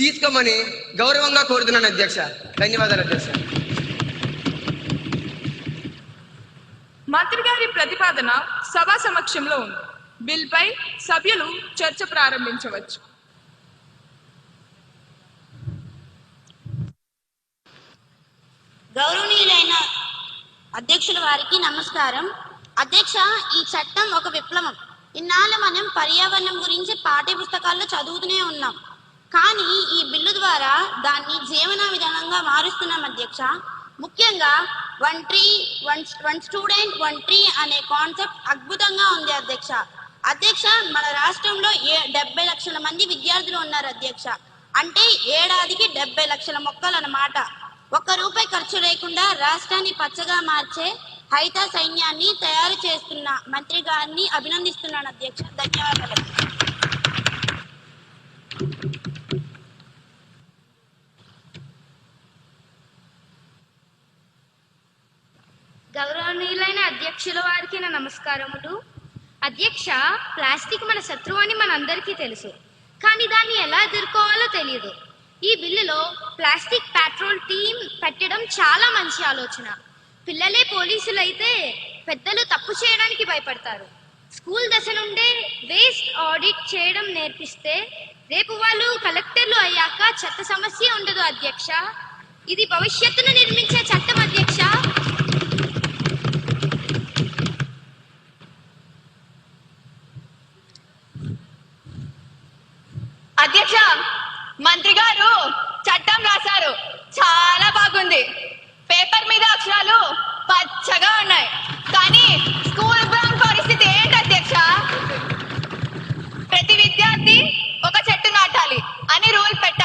తీసుకోమని గౌరవంగా కోరుతున్నాను అధ్యక్ష. ధన్యవాదాలు అధ్యక్ష. మంత్రి గారి ప్రతిపాదన సభా సమక్షంలో ఉంది. బిల్పై సభ్యులు చర్చ ప్రారంభించవచ్చు. గౌరవనీయులైన అధ్యక్షుల వారికి నమస్కారం. అధ్యక్ష ఈ చట్టం ఒక విప్లవం. ఇన్నాళ్ళు మనం పర్యావరణం గురించి పాఠ్య పుస్తకాల్లో చదువుతూనే ఉన్నాం. కానీ ఈ బిల్లు ద్వారా దాన్ని జీవన విధానంగా మారుస్తున్నాం అధ్యక్ష. ముఖ్యంగా one tree one one student one tree అనే కాన్సెప్ట్ అద్భుతంగా ఉంది అధ్యక్ష. అధ్యక్ష మన రాష్ట్రంలో ఏ డెబ్బై లక్షల మంది విద్యార్థులు ఉన్నారు అధ్యక్ష? అంటే ఏడాదికి డెబ్బై లక్షల మొక్కలు అన్నమాట. ఒక్క రూపాయి ఖర్చు లేకుండా రాష్ట్రాన్ని పచ్చగా మార్చే హైత సైన్యాన్ని తయారు చేస్తున్న మంత్రి గారిని అభినందిస్తున్నాను అధ్యక్ష. ధన్యవాదాలు. గౌరవనీయులైన అధ్యక్షుల వారికి నా నమస్కారములు. అధ్యక్ష ప్లాస్టిక్ మన శత్రువు అని మనందరికీ తెలుసు. కానీ దాన్ని ఎలా ఎదుర్కోవాలో తెలియదు ఈ బిల్లులో ప్లాస్టిక్ పెట్రోల్ టీం పెట్టడం చాలా మంచి ఆలోచన. పిల్లలే పోలీసులు అయితే పెద్దలు తప్పు చేయడానికి భయపడతారు. స్కూల్ దశ నుండే వేస్ట్ ఆడిట్ చేయడం నేర్పిస్తే రేపు వాళ్ళు కలెక్టర్లు అయ్యాక చెత్త సమస్య ఉండదు అధ్యక్ష. ఇది భవిష్యత్తును నిర్మించే చట్టం అధ్యక్ష మంత్రి గారు చట్టం రాశారు. చాలా బాగుంది. పేపర్ మీద అక్షరాలు పచ్చగా ఉన్నాయి. కానీ స్కూల్ గ్రౌండ్ పరిస్థితి ఏంటి అధ్యక్ష? ప్రతి విద్యార్థి